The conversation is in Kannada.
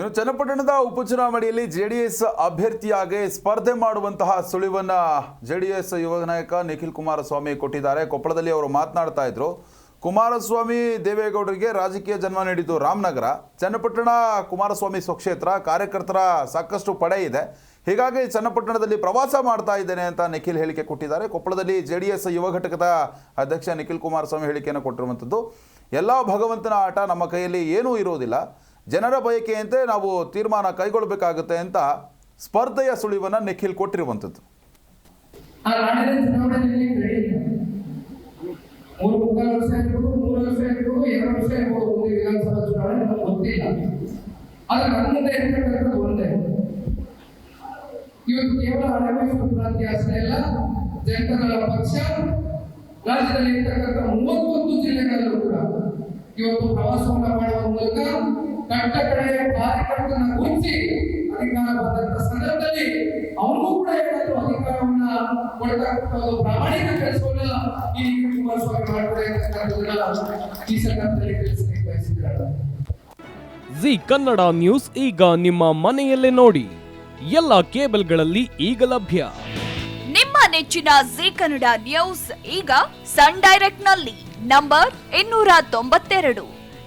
ಇನ್ನು ಚನ್ನಪಟ್ಟಣದ ಉಪಚುನಾವಣೆಯಲ್ಲಿ ಜೆಡಿಎಸ್ ಅಭ್ಯರ್ಥಿಯಾಗಿ ಸ್ಪರ್ಧೆ ಮಾಡುವಂತಹ ಸುಳಿವನ್ನ ಜೆಡಿಎಸ್ ಯುವ ನಾಯಕ ನಿಖಿಲ್ ಕುಮಾರಸ್ವಾಮಿ ಕೊಟ್ಟಿದ್ದಾರೆ. ಕೊಪ್ಪಳದಲ್ಲಿ ಅವರು ಮಾತನಾಡ್ತಾ ಇದ್ರು. ಕುಮಾರಸ್ವಾಮಿ ದೇವೇಗೌಡರಿಗೆ ರಾಜಕೀಯ ಜನ್ಮ ನೀಡಿದ್ದು ರಾಮನಗರ. ಚನ್ನಪಟ್ಟಣ ಕುಮಾರಸ್ವಾಮಿ ಸ್ವಕ್ಷೇತ್ರ ಕಾರ್ಯಕರ್ತರ ಸಾಕಷ್ಟು ಪಡೆ ಇದೆ. ಹೀಗಾಗಿ ಚನ್ನಪಟ್ಟಣದಲ್ಲಿ ಪ್ರವಾಸ ಮಾಡ್ತಾ ಇದ್ದೇನೆ ಅಂತ ನಿಖಿಲ್ ಹೇಳಿಕೆ ಕೊಟ್ಟಿದ್ದಾರೆ. ಕೊಪ್ಪಳದಲ್ಲಿ ಜೆಡಿಎಸ್ ಯುವ ಘಟಕದ ಅಧ್ಯಕ್ಷ ನಿಖಿಲ್ ಕುಮಾರಸ್ವಾಮಿ ಹೇಳಿಕೆಯನ್ನು ಕೊಟ್ಟಿರುವಂಥದ್ದು. ಎಲ್ಲ ಭಗವಂತನ ಆಟ ನಮ್ಮ ಕೈಯಲ್ಲಿ ಏನೂ ಇರುವುದಿಲ್ಲ ಜನರ ಬಯಕೆಯಂತೆ ನಾವು ತೀರ್ಮಾನ ಕೈಗೊಳ್ಳಬೇಕಾಗುತ್ತೆ ಅಂತ ಸ್ಪರ್ಧೆಯ ಸುಳಿವನ್ನು ನಿಖಿಲ್ ಕೊಟ್ಟಿರುವಂಥದ್ದು. ಇವತ್ತು ಪಕ್ಷ ರಾಜ್ಯದಲ್ಲಿ ಇರ್ತಕ್ಕಂಥ ಮೂವತ್ತೊಂದು ಜಿಲ್ಲೆಗಳಲ್ಲೂ ಕೂಡ ಇವತ್ತು ಮಾಡುವ ಮೂಲಕ ಕಟ್ಟ ಕಡೆಯ ಕಾರ್ಯಕರ್ತರನ್ನ ಗುರುತಿಸಿ ಅಧಿಕಾರ ಬಂದಂತ ಸಂದರ್ಭದಲ್ಲಿ ಅವ್ರಿಗೂ ಕೂಡ ಏನಾದ್ರು ಅಧಿಕಾರವನ್ನ ಕೊಡ್ತಕ್ಕಂಥ ಪ್ರಾಮಾಣಿಕ ಕೆಲಸವನ್ನ ಈ ಕುಮಾರಸ್ವಾಮಿ ಮಾಡ್ತಾರೆ ಅಂತಕ್ಕಂಥದ್ದನ್ನ ಈ ಸಂದರ್ಭದಲ್ಲಿ ತಿಳಿಸಲಿಕ್ಕೆ ಬಯಸಿದ್ದಾರೆ ಜಿ ಕನ್ನಡ ನ್ಯೂಸ್ ಈಗ ನಿಮ್ಮ ಮನೆಯಲ್ಲೇ ನೋಡಿ. ಎಲ್ಲ ಕೇಬಲ್ಗಳಲ್ಲಿ ಈಗ ಲಭ್ಯ. ನಿಮ್ಮ ನೆಚ್ಚಿನ ಜಿ ಕನ್ನಡ ನ್ಯೂಸ್ ಈಗ ಸನ್ ಡೈರೆಕ್ಟ್ನಲ್ಲಿ ನಂಬರ್ ಇನ್ನೂರ ತೊಂಬತ್ತೆರಡು.